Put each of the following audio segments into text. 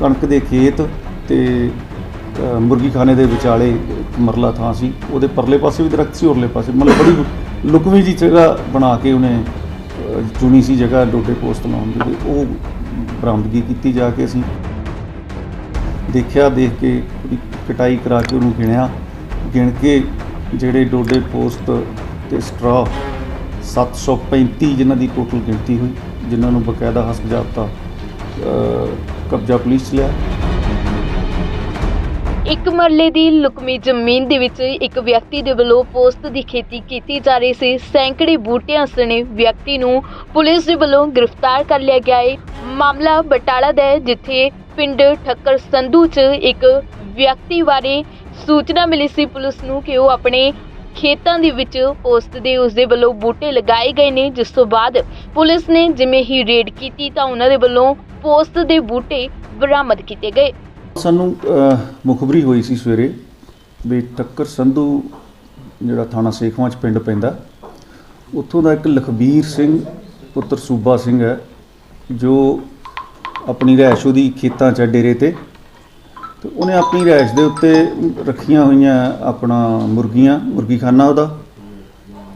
ਕਣਕ ਦੇ ਖੇਤ ਤੇ ਅ, ਮੁਰਗੀ ਖਾਨੇ ਦੇ ਵਿਚਾਲੇ ਮਰਲਾ ਥਾਂ ਸੀ। ਉਹਦੇ ਪਰਲੇ ਪਾਸੇ ਵੀ ਦਰਖਤ ਸੀ ਉਰਲੇ ਪਾਸੇ ਮਤਲਬ ਬੜੀ ਲੁਕਵੀਂ ਜੀ ਜਗ੍ਹਾ ਬਣਾ ਕੇ ਉਹਨੇ ਚੁਣੀ ਸੀ ਜਗ੍ਹਾ ਡੋਡੇ ਪੋਸਟ ਲਾਉਣ ਦੀ ਉਹ ਬਰਾਮਦਗੀ ਕੀਤੀ ਜਾ ਕੇ ਅਸੀਂ ਦੇਖਿਆ ਦੇਖ ਕੇ ਕਟਾਈ ਕਰਾ ਕੇ ਉਹਨੂੰ ਗਿਣਿਆ। ਗਿਣ ਕੇ ਜਿਹੜੇ ਡੋਡੇ ਪੋਸਟ ਤੇ ਸਟਰਾ 735 ਜਿਨ੍ਹਾਂ ਦੀ ਟੋਟਲ ਗਿਣਤੀ ਹੋਈ ਜਿਨ੍ਹਾਂ ਨੂੰ ਬਕਾਇਦਾ ਹਸਪ ਕਬਜ਼ਾ ਪੁਲਿਸ 'ਚ ਲਿਆ। ਇੱਕ ਮਰਲੇ ਦੀ ਲੁਕਮੀ ਜ਼ਮੀਨ ਦੇ ਵਿੱਚ ਇੱਕ ਵਿਅਕਤੀ ਦੇ ਵੱਲੋਂ ਪੋਸਤ ਦੀ ਖੇਤੀ ਕੀਤੀ ਜਾ ਰਹੀ ਸੀ। ਸੈਂਕੜੇ ਬੂਟਿਆਂ ਸਣੇ ਵਿਅਕਤੀ ਨੂੰ ਪੁਲਿਸ ਦੇ ਵੱਲੋਂ ਗ੍ਰਿਫਤਾਰ ਕਰ ਲਿਆ ਗਿਆ ਹੈ ਮਾਮਲਾ ਬਟਾਲਾ ਦਾ ਹੈ, ਜਿੱਥੇ ਪਿੰਡ ਠੱਕਰ ਸੰਧੂ 'ਚ ਇੱਕ ਵਿਅਕਤੀ ਬਾਰੇ ਸੂਚਨਾ ਮਿਲੀ ਸੀ। ਪੁਲਿਸ ਨੂੰ ਕਿ ਉਹ ਆਪਣੇ ਖੇਤਾਂ ਦੇ ਵਿੱਚ ਪੋਸਤ ਦੇ ਉਸਦੇ ਵੱਲੋਂ ਬੂਟੇ ਲਗਾਏ ਗਏ ਨੇ, ਜਿਸ ਤੋਂ ਬਾਅਦ ਪੁਲਿਸ ਨੇ ਜਿਵੇਂ ਹੀ ਰੇਡ ਕੀਤੀ ਤਾਂ ਉਹਨਾਂ ਦੇ ਵੱਲੋਂ ਪੋਸਤ ਦੇ ਬੂਟੇ ਬਰਾਮਦ ਕੀਤੇ ਗਏ। ਸਾਨੂੰ ਮੁਖਬਰੀ ਹੋਈ ਸੀ ਸਵੇਰੇ ਵੀ ਟੱਕਰ ਸੰਧੂ ਜਿਹੜਾ ਥਾਣਾ ਸੇਖਵਾਂ ਚ ਪਿੰਡ ਪੈਂਦਾ, ਉੱਥੋਂ ਦਾ ਇੱਕ ਲਖਬੀਰ ਸਿੰਘ ਪੁੱਤਰ ਸੂਬਾ ਸਿੰਘ ਹੈ, ਜੋ ਆਪਣੀ ਰਿਹਾਇਸ਼ ਉਹਦੀ ਖੇਤਾਂ 'ਚ ਹੈ ਡੇਰੇ ਤੇ। ਤੇ ਉਹਨੇ ਆਪਣੀ ਰਿਹਾਇਸ਼ ਦੇ ਉੱਤੇ ਰੱਖੀਆਂ ਹੋਈਆਂ ਆਪਣਾ ਮੁਰਗੀਆਂ, ਮੁਰਗੀਖਾਨਾ ਉਹਦਾ।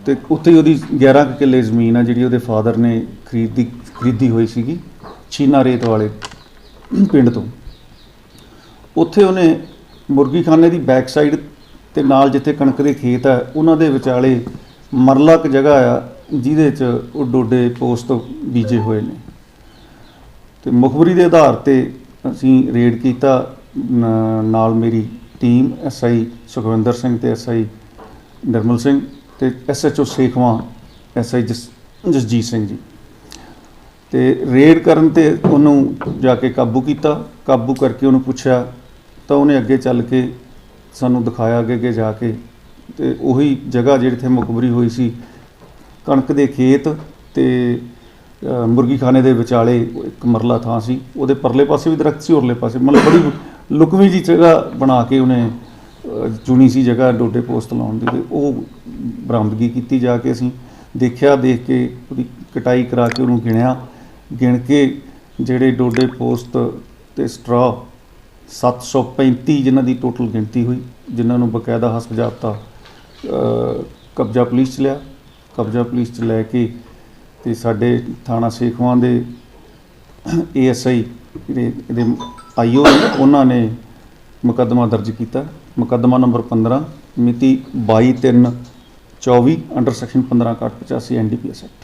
ਤੇ ਉੱਥੇ ਹੀ ਉਹਦੀ 11 ਕੁ ਕਿੱਲੇ ਜ਼ਮੀਨ ਆ ਜਿਹੜੀ ਉਹਦੇ ਫਾਦਰ ਨੇ ਖਰੀਦੀ ਖਰੀਦੀ ਹੋਈ ਸੀਗੀ ਛੀਨਾ ਰੇਤ ਵਾਲੇ ਪਿੰਡ ਤੋਂ। ਉੱਥੇ ਉਹਨੇ ਮੁਰਗੀਖਾਨੇ ਦੀ ਬੈਕ ਸਾਈਡ ਤੇ ਨਾਲ ਜਿੱਥੇ ਕਣਕ ਦੇ ਖੇਤ ਆ, ਉਹਨਾਂ ਦੇ ਵਿਚਾਲੇ ਮਰਲਾ ਕੁ ਜਗ੍ਹਾ ਆ, ਜਿਹਦੇ 'ਚ ਉਹ ਡੋਡੇ ਪੋਸਟ ਬੀਜੇ ਹੋਏ ਨੇ। ਤੇ ਮੁਖਬਰੀ ਦੇ ਆਧਾਰ ਤੇ ਅਸੀਂ ਰੇਡ ਕੀਤਾ ਨਾਲ ਮੇਰੀ ਟੀਮ ਐਸਆਈ ਸੁਖਵਿੰਦਰ ਸਿੰਘ ਤੇ ਐਸਆਈ ਨਿਰਮਲ ਸਿੰਘ। ਤੇ ਐਸਐਚਓ ਸੇਖਵਾਂ ਐਸਆਈ ਜਸਜੀਤ ਸਿੰਘ ਜੀ। ਤੇ ਰੇਡ ਕਰਨ ਤੇ ਉਹਨੂੰ ਜਾ ਕੇ ਕਾਬੂ ਕੀਤਾ ਕਾਬੂ ਕਰਕੇ ਉਹਨੂੰ ਪੁੱਛਿਆ ਤਾਂ ਉਹਨੇ ਅੱਗੇ ਚੱਲ ਕੇ ਸਾਨੂੰ ਦਿਖਾਇਆ ਅੱਗੇ ਅੱਗੇ ਜਾ ਕੇ। ਤੇ ਉਹੀ ਜਗ੍ਹਾ ਜਿਹੜੀ ਤੇ ਮੁਖਬਰੀ ਹੋਈ ਸੀ ਕਣਕ ਦੇ ਖੇਤ ਤੇ ਅ, ਮੁਰਗੀਖਾਨੇ ਦੇ ਵਿਚਾਲੇ ਇੱਕ ਮਰਲਾ ਥਾਂ ਸੀ। ਉਹਦੇ ਪਰਲੇ ਪਾਸੇ ਵੀ ਦਰਖਤ ਸੀ ਉਰਲੇ ਪਾਸੇ ਮਤਲਬ ਬੜੀ ਲੁਕਵੀਂ ਜੀ ਜਗ੍ਹਾ ਬਣਾ ਕੇ ਉਹਨੇ ਚੁਣੀ ਸੀ ਜਗ੍ਹਾ ਡੋਡੇ ਪੋਸਟ ਲਾਉਣ ਦੀ ਤੇ ਉਹ ਬਰਾਮਦਗੀ ਕੀਤੀ ਜਾ ਕੇ ਅਸੀਂ ਦੇਖਿਆ, ਦੇਖ ਕੇ ਉਹਦੀ ਕਟਾਈ ਕਰਾ ਕੇ ਉਹਨੂੰ ਗਿਣਿਆ। ਗਿਣ ਕੇ ਜਿਹੜੇ ਡੋਡੇ ਪੋਸਟ ਤੇ ਸਟਰਾ 735 ਜਿਨ੍ਹਾਂ ਦੀ ਟੋਟਲ ਗਿਣਤੀ ਹੋਈ, ਜਿਨ੍ਹਾਂ ਨੂੰ ਬਕਾਇਦਾ ਹਸਪ ਕਬਜ਼ਾ ਪੁਲਿਸ 'ਚ ਲਿਆ। ਕਬਜ਼ਾ ਪੁਲਿਸ 'ਚ ਲੈ ਕੇ ਤੇ ਸਾਡੇ ਥਾਣਾ ਸੇਖਵਾਂ ਦੇ ਏਐਸਆਈ ਜਿਹੜੇ ਇਹਦੇ ਆਈਓ ਉਹਨਾਂ ਨੇ ਮੁਕੱਦਮਾ ਦਰਜ ਕੀਤਾ। ਮੁਕੱਦਮਾ ਨੰਬਰ 15 ਮਿਤੀ 22/3/24 ਅੰਡਰ ਸੈਕਸ਼ਨ 15/85 ਐਨਡੀਪੀਐਸ ਐਕਟ।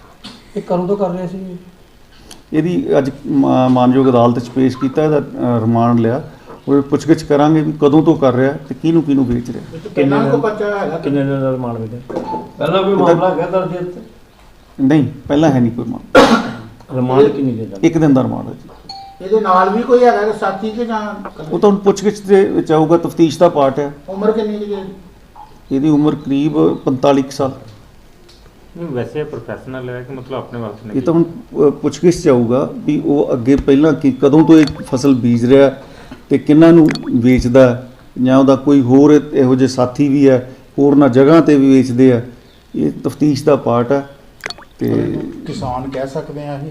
ਇਹ ਕਦੋਂ ਤੋਂ ਕਰ ਰਹੇ ਸੀ? ਇਹਦੀ ਅੱਜ ਮਾਨਯੋਗ ਅਦਾਲਤ 'ਚ ਪੇਸ਼ ਕੀਤਾ ਇਹਦਾ ਰਿਮਾਂਡ ਲਿਆ। ਉਹ ਪੁੱਛਗਿੱਛ ਕਰਾਂਗੇ ਵੀ ਕਦੋਂ ਤੋਂ ਕਰ ਰਿਹਾ ਤੇ ਕਿਹਨੂੰ ਕਿਹਨੂੰ ਵੇਚ ਰਿਹਾ। ਕਿੰਨਾ ਕੋ ਬੱਚਾ ਹੈਗਾ। ਕਿੰਨੇ ਦਿਨ ਦਾ ਰਿਮਾਂਡ ਮਿਲਿਆ ਪਹਿਲਾਂ ਕੋਈ ਮਾਮਲਾ ਹੈਗਾ ਦਰਜ ਇੱਥੇ ਨਹੀਂ ਪਹਿਲਾਂ ਹੈ ਨਹੀਂ ਕੋਈ ਮਾਮਲਾ। ਰਿਮਾਂਡ ਕਿੰਨੀ ਦਿਨ ਦਾ? ਇੱਕ ਦਿਨ ਦਾ ਰਿਮਾਂਡ ਹੈ ਜੀ। ਇਹਦੇ ਨਾਲ ਵੀ ਕੋਈ ਹੈਗਾ ਕਿ ਸਾਥੀ ਕਿ ਜਾਂ ਉਹ ਤਾਂ ਹੁਣ ਪੁੱਛਗਿੱਛ ਦੇ ਵਿੱਚ ਆਊਗਾ ਤਫਤੀਸ਼ ਦਾ ਪਾਰਟ ਹੈ। ਉਮਰ ਕਿੰਨੀ ਕੁ ਜੀ? ਇਹਦੀ ਉਮਰ ਕਰੀਬ 45 ਕੁ ਸਾਲ। ਨਹੀਂ ਵੈਸੇ ਪ੍ਰੋਫੈਸ਼ਨਲ ਹੈ ਕਿ ਮਤਲਬ ਆਪਣੇ ਵਕਤ ਨੇ ਇਹ ਤਾਂ ਹੁਣ ਅ, ਪੁੱਛਗਿੱਛ 'ਚ ਆਊਗਾ ਵੀ ਉਹ ਅੱਗੇ ਪਹਿਲਾਂ ਕੀ ਕਦੋਂ ਤੋਂ ਇਹ ਫਸਲ ਬੀਜ ਰਿਹਾ ਤੇ ਕਿੰਨਾਂ ਨੂੰ ਵੇਚਦਾ ਜਾਂ ਉਹਦਾ ਕੋਈ ਹੋਰ ਇਹੋ ਜਿਹੇ ਸਾਥੀ ਵੀ ਹੈ ਹੋਰਨਾਂ ਜਗ੍ਹਾ ਤੇ ਵੀ ਵੇਚਦੇ ਆ। ਇਹ ਤਫਤੀਸ਼ ਦਾ ਪਾਰਟ ਹੈ ਤੇ ਕਿਸਾਨ ਕਹਿ ਸਕਦੇ ਆ ਅਸੀਂ।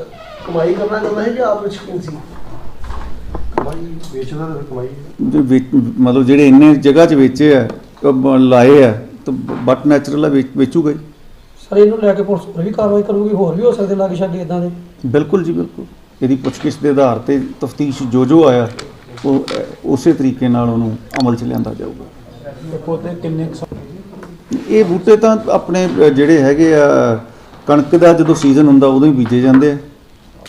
ਕਮਾਈ ਕਰਨਾ ਚਾਹੁੰਦਾ ਹੈ ਜਾਂ ਆਪ ਵਿੱਚ ਸ਼ੌਕੀਨ ਸੀ? ਕਮਾਈ ਵੇਚਦਾ ਤਾਂ ਫਿਰ ਕਮਾਈ ਜੇ ਵੇਚ- ਮਤਲਬ ਜਿਹੜੇ ਇੰਨੇ ਜਗ੍ਹਾ 'ਚ ਵੇਚੇ ਆ ਅਹ ਬ- ਲਾਏ ਆ ਤਾਂ ਬਟ ਨੈਚੁਰਲ ਆ ਵੇਚ- ਵੇਚੂਗਾ ਹੀ ਸਰ ਇਹਨੂੰ ਲੈ ਕੇ ਪੁਲਿਸ ਹੋਰ ਵੀ ਕਾਰਵਾਈ ਕਰੂਗੀ ਹੋਰ ਵੀ ਹੋ ਸਕਦੇ ਲਾਗੇ ਛਾਗੇ ਇਦਾਂ ਦੇ? ਬਿਲਕੁਲ ਜੀ ਬਿਲਕੁਲ। ਇਹਦੀ ਪੁੱਛਗਿੱਛ ਦੇ ਆਧਾਰ ਤੇ ਤਫਤੀਸ਼ ਜੋ ਜੋ ਆਇਆ ਉਹ ਅਹ, ਉਸੇ ਤਰੀਕੇ ਨਾਲ ਉਹਨੂੰ ਅਮਲ 'ਚ ਲਿਆਂਦਾ ਜਾਊਗਾ। ਕਿੰਨੇ ਇਹ ਬੂਟੇ ਤਾਂ ਆਪਣੇ ਅਹ, ਜਿਹੜੇ ਹੈਗੇ ਆ ਕਣਕ ਦਾ ਜਦੋਂ ਸੀਜ਼ਨ ਹੁੰਦਾ ਉਦੋਂ ਹੀ ਬੀਜੇ ਜਾਂਦੇ ਆ।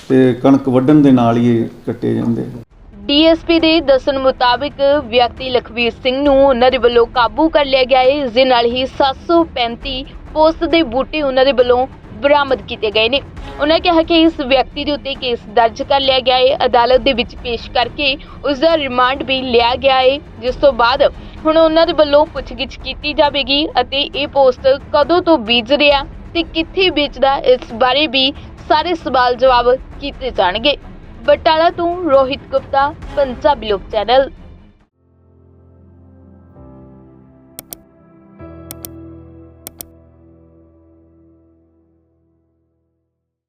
ਤੇ ਕਣਕ ਵੱਢਣ ਦੇ ਨਾਲ ਹੀ ਇਹ ਕੱਟੇ ਜਾਂਦੇ ਆ। ਡੀਐਸਪੀ ਦੇ ਦੱਸਣ ਮੁਤਾਬਿਕ ਵਿਅਕਤੀ ਲਖਵੀਰ ਸਿੰਘ ਨੂੰ ਉਹਨਾਂ ਦੇ ਵੱਲੋਂ ਕਾਬੂ ਕਰ ਲਿਆ ਗਿਆ ਹੈ। ਇਸ ਦੇ ਨਾਲ ਹੀ 735 ਪੋਸਟ ਦੇ ਬੂਟੇ ਉਹਨਾਂ ਦੇ ਵੱਲੋਂ ਬਰਾਮਦ ਕੀਤੇ ਗਏ ਨੇ। ਉਹਨਾਂ ਕਿਹਾ ਕਿ ਇਸ ਵਿਅਕਤੀ ਦੇ ਉੱਤੇ ਕੇਸ ਦਰਜ ਕਰ ਲਿਆ ਗਿਆ ਹੈ। ਅਦਾਲਤ ਦੇ ਵਿੱਚ ਪੇਸ਼ ਕਰਕੇ ਉਸ ਦਾ ਰਿਮਾਂਡ ਵੀ ਲਿਆ ਗਿਆ ਹੈ। ਜਿਸ ਤੋਂ ਬਾਅਦ ਹੁਣ ਉਹਨਾਂ ਦੇ ਵੱਲੋਂ ਪੁੱਛਗਿੱਛ ਕੀਤੀ ਜਾਵੇਗੀ ਅਤੇ ਇਹ ਪੋਸਟ ਕਦੋਂ ਤੋਂ ਬੀਜ ਰਿਹਾ ਤੇ ਕਿੱਥੇ ਵੇਚਦਾ, ਇਸ ਬਾਰੇ ਵੀ ਸਾਰੇ ਸਵਾਲ ਜਵਾਬ ਕੀਤੇ ਜਾਣਗੇ। ਬਟਾਲਾ ਤੋਂ ਰੋਹਿਤ ਗੁਪਤਾ ਪੰਜਾਬੀ ਲੋਕ ਚੈਨਲ।